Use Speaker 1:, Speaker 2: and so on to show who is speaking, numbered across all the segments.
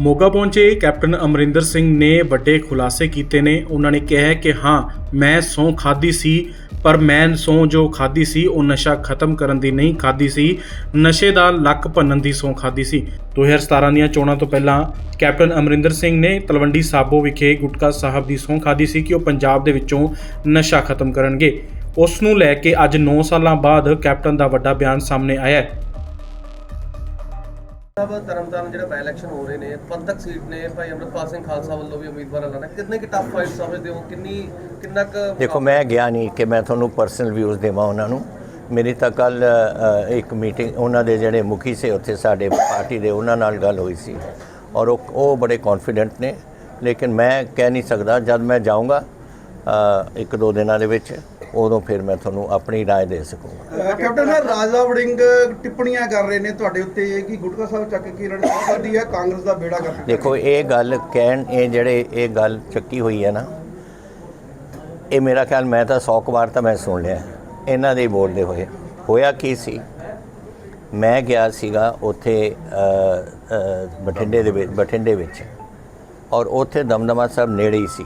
Speaker 1: ਮੋਗਾ ਪਹੁੰਚੇ ਕੈਪਟਨ ਅਮਰਿੰਦਰ ਸਿੰਘ ਨੇ ਵੱਡੇ ਖੁਲਾਸੇ ਕੀਤੇ ਨੇ। ਉਹਨਾਂ ਨੇ ਕਿਹਾ ਕਿ ਹਾਂ, ਮੈਂ ਸਹੁੰ ਖਾਦੀ ਸੀ, ਪਰ ਮੈਂ ਸਹੁੰ ਜੋ ਖਾਦੀ ਸੀ, ਉਹ ਨਸ਼ਾ ਖਤਮ ਕਰਨ ਦੀ ਨਹੀਂ ਖਾਦੀ ਸੀ। ਨਸ਼ੇ ਦਾ ਲੱਕ ਭੰਨਣ ਦੀ ਸਹੁੰ ਖਾਦੀ ਸੀ। 2017 ਦੀਆਂ ਚੋਣਾਂ ਤੋਂ ਪਹਿਲਾਂ ਕੈਪਟਨ ਅਮਰਿੰਦਰ ਸਿੰਘ ਨੇ ਤਲਵੰਡੀ ਸਾਬੋ ਵਿਖੇ ਗੁਟਕਾ ਸਾਹਿਬ ਦੀ ਸਹੁੰ ਖਾਦੀ ਸੀ ਕਿ ਉਹ ਪੰਜਾਬ ਦੇ ਵਿੱਚੋਂ ਨਸ਼ਾ ਖਤਮ ਕਰਨਗੇ। ਉਸ ਨੂੰ ਲੈ ਕੇ ਅੱਜ 9 ਸਾਲਾਂ ਬਾਅਦ ਕੈਪਟਨ ਦਾ ਵੱਡਾ ਬਿਆਨ ਸਾਹਮਣੇ ਆਇਆ ਹੈ।
Speaker 2: ਸਾਹਿਬ ਤਰਨਤਾਰਨ ਜਿਹੜਾ ਬਾਈ ਇਲੈਕਸ਼ਨ ਹੋ ਰਹੇ ਨੇ, ਪੰਥਕ ਸੀਟ ਨੇ, ਭਾਈ ਅਮਰਪਾਲ ਸਿੰਘ ਖਾਲਸਾ ਵੱਲੋਂ ਵੀ ਉਮੀਦਵਾਰ ਐਲਾਨਾ ਕਿੰਨੇ ਕਿ ਟਫ ਫਾਈਟ ਸਮਝਦੇ ਹੋ? ਕਿੰਨੀ, ਕਿੰਨਾ ਕੁ
Speaker 3: ਦੇਖੋ, ਮੈਂ ਗਿਆ ਨਹੀਂ ਕਿ ਮੈਂ ਤੁਹਾਨੂੰ ਪਰਸਨਲ ਵਿਊਜ਼ ਦੇਵਾਂ ਉਹਨਾਂ ਨੂੰ। ਮੇਰੀ ਤਾਂ ਕੱਲ ਇੱਕ ਮੀਟਿੰਗ ਉਹਨਾਂ ਦੇ ਜਿਹੜੇ ਮੁਖੀ ਸੇ, ਉੱਥੇ ਸਾਡੇ ਪਾਰਟੀ ਦੇ ਉਹਨਾਂ ਨਾਲ ਗੱਲ ਹੋਈ ਸੀ ਔਰ ਉਹ ਉਹ ਬੜੇ ਕੌਨਫੀਡੈਂਟ ਨੇ। ਲੇਕਿਨ ਮੈਂ ਕਹਿ ਨਹੀਂ ਸਕਦਾ, ਜਦ ਮੈਂ ਜਾਊਂਗਾ ਇੱਕ ਦੋ ਦਿਨਾਂ ਦੇ ਵਿੱਚ ਉਦੋਂ ਫਿਰ ਮੈਂ ਤੁਹਾਨੂੰ ਆਪਣੀ رائے ਦੇ ਸਕੂੰਗਾ
Speaker 4: ਅਹ ਕੈਪਟਨ ਸਾਹਿਬ ਰਾਜਾ ਵੜਿੰਗ ਟਿੱਪਣੀਆਂ ਕਰ ਰਹੇ ਨੇ ਤੁਹਾਡੇ ਉੱਤੇ ਕਿ ਗੁਟਕਾ ਸਾਹਿਬ ਚੱਕ ਕੇ ਰਣਜੀਤ ਸਾਡੀ ਹੈ ਕਾਂਗਰਸ ਦਾ ਬੇੜਾ ਕਰ
Speaker 3: ਦੇਖੋ ਇਹ ਗੱਲ ਕਹਿਣ ਇਹ ਜਿਹੜੇ ਇਹ ਗੱਲ ਚੱਕੀ ਹੋਈ ਹੈ ਨਾ ਇਹ ਮੇਰਾ ਖਿਆਲ ਮੈਂ ਤਾਂ 100 ਕੁ ਵਾਰ ਤਾਂ ਮੈਂ ਸੁਣ ਲਿਆ ਇਹਨਾਂ ਦੇ ਹੀ ਬੋਲਦੇ ਹੋਏ ਹੋਇਆ ਕੀ ਸੀ ਮੈਂ ਗਿਆ ਸੀਗਾ ਉੱਥੇ ਅ, ਅ, ਬਠਿੰਡੇ ਦੇ ਵਿੱਚ ਬਠਿੰਡੇ ਵਿੱਚ ਔਰ ਉੱਥੇ ਦਮਦਮਾ ਸਾਹਿਬ ਨੇੜੇ ਹੀ ਸੀ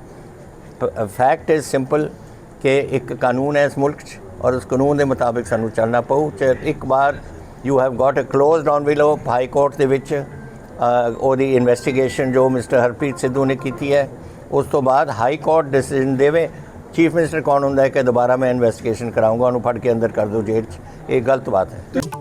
Speaker 3: ਫੈਕਟ ਇਜ਼ ਸਿੰਪਲ ਕਿ ਇੱਕ ਕਾਨੂੰਨ ਹੈ ਇਸ ਮੁਲਕ 'ਚ ਔਰ ਉਸ ਕਾਨੂੰਨ ਦੇ ਮੁਤਾਬਿਕ ਸਾਨੂੰ ਚੱਲਣਾ ਪਊ। ਚਾਹੇ ਇੱਕ ਵਾਰ you have got a closed on willow high court ਦੇ ਵਿੱਚ ਉਹਦੀ ਇਨਵੈਸਟੀਗੇਸ਼ਨ ਜੋ ਮਿਸਟਰ ਹਰਪ੍ਰੀਤ ਸਿੱਧੂ ਨੇ ਕੀਤੀ ਹੈ, ਉਸ ਤੋਂ ਬਾਅਦ ਹਾਈ ਕੋਰਟ ਡਿਸੀਜਨ ਦੇਵੇ। ਚੀਫ ਮਿਨਿਸਟਰ ਕੌਣ ਹੁੰਦਾ ਹੈ ਕਿ ਦੁਬਾਰਾ ਮੈਂ ਇਨਵੈਸਟੀਗੇਸ਼ਨ ਕਰਾਉਂਗਾ ਉਹਨੂੰ ਫੜ ਕੇ ਅੰਦਰ ਕਰ ਦਿਓ ਜੇਲ੍ਹ 'ਚ। ਇਹ ਗਲਤ ਬਾਤ ਹੈ।